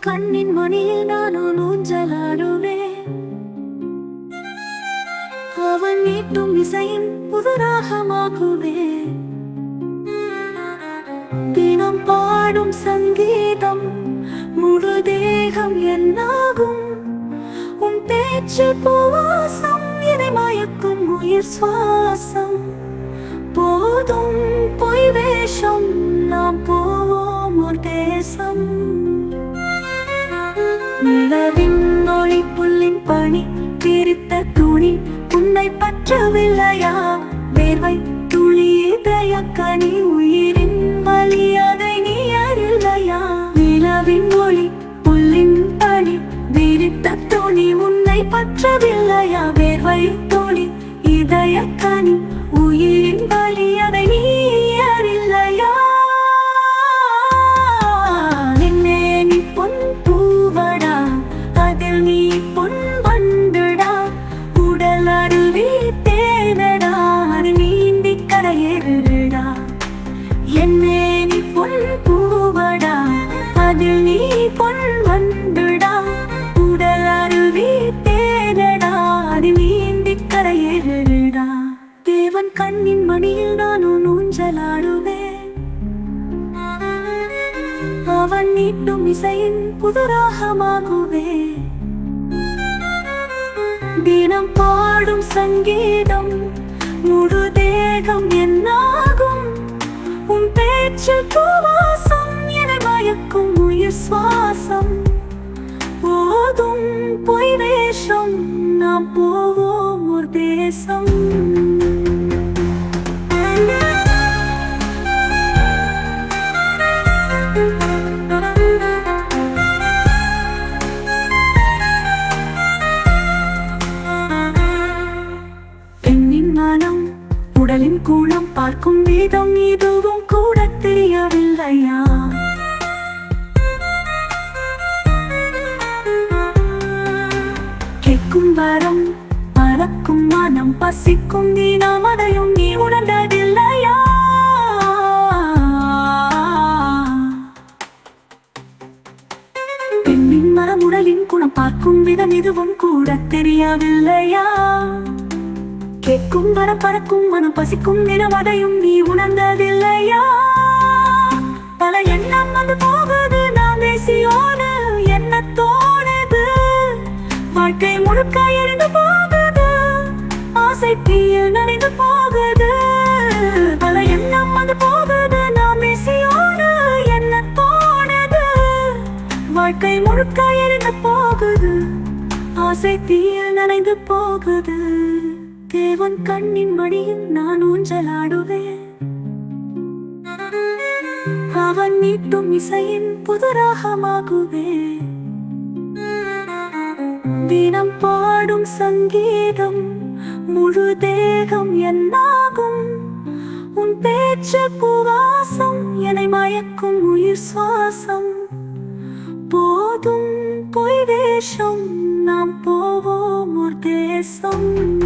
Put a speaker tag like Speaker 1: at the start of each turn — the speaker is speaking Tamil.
Speaker 1: கண்ணின் மணியில் நானும் ஊஞ்சலாடுவே அவன் நீட்டும் இசையின் புதுராகமாகுவேன் தினம் பாடும் சங்கீதம் முழு தேகம் என்னாகும்? உன் பேச்சு போவாசம் என்னை மயக்கும் உயிர் சுவாசம். போதும் போ இல்லையா வேர்வை துளியே இதய கனி உயிரின் வலி நீ அறிலையா நிலவின் மொழி புல்லின் பணி விரித்த துணி உன்னை பற்றவில்லையா? கண்ணின் மணியில் நானும் ஊஞ்சலாடுவேன். அவன் நீட்டும் இசையின் புதுராகமாகுவே தினம் பாடும் சங்கீதம் முழு தேகம் என்னாகும்? உன் பேச்சு பூவாசம் என மயக்கும் உயிர் சுவாசம். போதும் பொய் விதம் இதுவும் கூட தெரியவில்லையா? கேட்கும் வரம் பறக்கும் மனம் பசிக்கும் நீனம் அதையும் நீ உணர்ந்ததில்லையா? பெண்ணின் மரம் உடலின் குணம் பார்க்கும் விதம் இதுவும் கூட தெரியவில்லையா? கேட்கும் வர பறக்கும் மனம் பசிக்கும் நிறம் அதையும் நீ உணர்ந்ததில்லையா? பல எண்ணம் வந்து போகுது நான் பேசியோடு என்ன தோணுது? வாழ்க்கை முழுக்க எரிந்து போகுது ஆசை தீயில் நனைந்து போகுது. பல எண்ணம் வந்து போகுது நான் பேசியோடு என்ன தோணுது? வாழ்க்கை முழுக்க எரிந்து போகுது ஆசை தீயில் நனைந்து போகுது. தேவன் கண்ணின் மடியில் நான் ஊஞ்சலாடுவேன். அவன் நீட்டும் இசையின் புதுராகமாகுவே தினம் பாடும் சங்கீதம் முழு தேகம் என்னாகும்? உன் பேச்சு பூவாசம் என்னை மயக்கும் உயிர் சுவாசம். போதும் பொய் வேஷம் நாம் போவோம் ஒரு தேசம்.